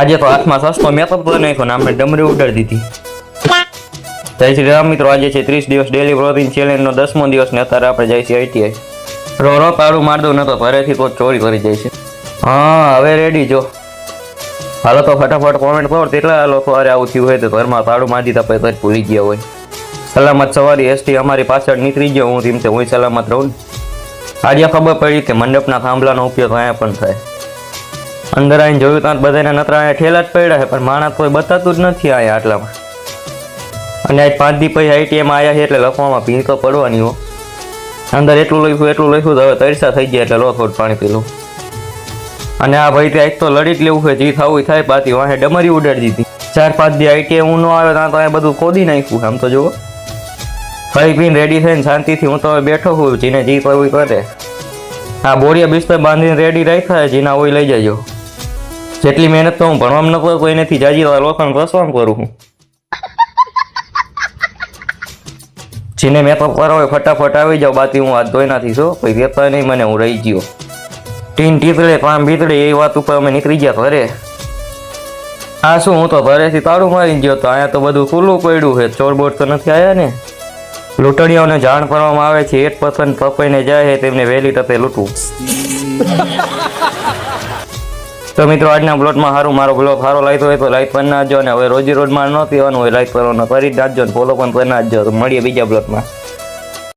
આજે તો હાથમાં સસ્તો મેકઅપ કરી નાખ્યો ને આપણે ડમરી ઉડાડી દીધી. જય શ્રી રામ મિત્રો, આજે છે ત્રીસ દિવસ ડેલી પ્રોટીન ચેલેન્જનો દસમો દિવસ ને અત્યારે આપણે જાય છે આઈટીઆઈ રો રો, પાડું, માર દઉં તો ઘરેથી તો ચોરી કરી જાય છે. હા, હવે રેડી જો. હાલો તો ફટાફટ કોમેન્ટ કરો તેટલા લોકો અરે આવું થયું હોય તો ઘરમાં તાળું મારી તપે તો ભૂલી ગયા હોય. સલામત સવારી એસટી અમારી પાછળ નીકળી ગયો, હું તેમ તે હું સલામત રહું ને. આજે ખબર પડી કે મંડપના થાંભલાનો ઉપયોગ અહીંયા પણ થાય. અંદર આવીને જોયું ત્યાં બધાને નતરા અહીંયા ઠેલા જ પડ્યા છે, પણ માણસ કોઈ બતાતું જ નથી આયા આટલામાં. અને આજ પાંચ દી પછી આઈટીએમ આવ્યા છે એટલે લખવામાં ભીડ તો પડવાની હો. અંદર એટલું લખ્યું એટલું લખ્યું, તો હવે તરસા થઈ ગયા એટલે લો થોડું પાણી પીલું. અને આ ભાઈ ત્યાં એક તો લડી જ લેવું છે, જે થવું થાય, પાછી વાંહે ડમરી ઉડાડી દીધી. ચાર પાંચ દી આઈટીઆઈ હું ન આવે ત્યાં તો અહીંયા બધું ખોદી નાખ્યું આમ તો જુઓ. ખાઈ પીને રેડી થઈને શાંતિથી હું તો હવે બેઠો છું જેને જી કરવું કરે. આ બોરિયા બિસ્તર બાંધીને રેડી રાખ્યા છે, જેના હોય લઈ જજો. જેટલી મહેનત તો હું ભણવામાં ન કરું, કોઈ નથી જાજી લોખંડ ઘસવામાં કરું હું. જેને મેકઅપ કરો હોય ફટાફટ આવી જાઓ, બાકી હું હાથ ધોઈ નાખી છું કોઈ કહેતા નહીં મને, હું રહી ગયો. ટીન ટીતળે, પામ બીતળે એ વાત ઉપર અમે નીકળી ગયા ઘરે. આ શું, હું તો ઘરેથી તાળું મારી ગયો તો અહીંયા તો બધું ખુલ્લું પડ્યું છે ચોરબોટ તો નથી આવ્યા ને? લૂંટણીઓને જાણ કરવામાં આવે છે, એક પસંદ પપાઈને જાય છે, તેમને વહેલી તકે લૂંટવું. તો મિત્રો, આજના બ્લોગમાં સારું મારો બ્લોગ સારો લાગતો હોય તો લાઈક પણ નાખજો અને હવે રોજી રોજમાં ન પીવાનું હોય લાઈક કરવાનો ફરી નાખજો ફોલો પણ કરી નાખજો. મળીએ બીજા બ્લોગમાં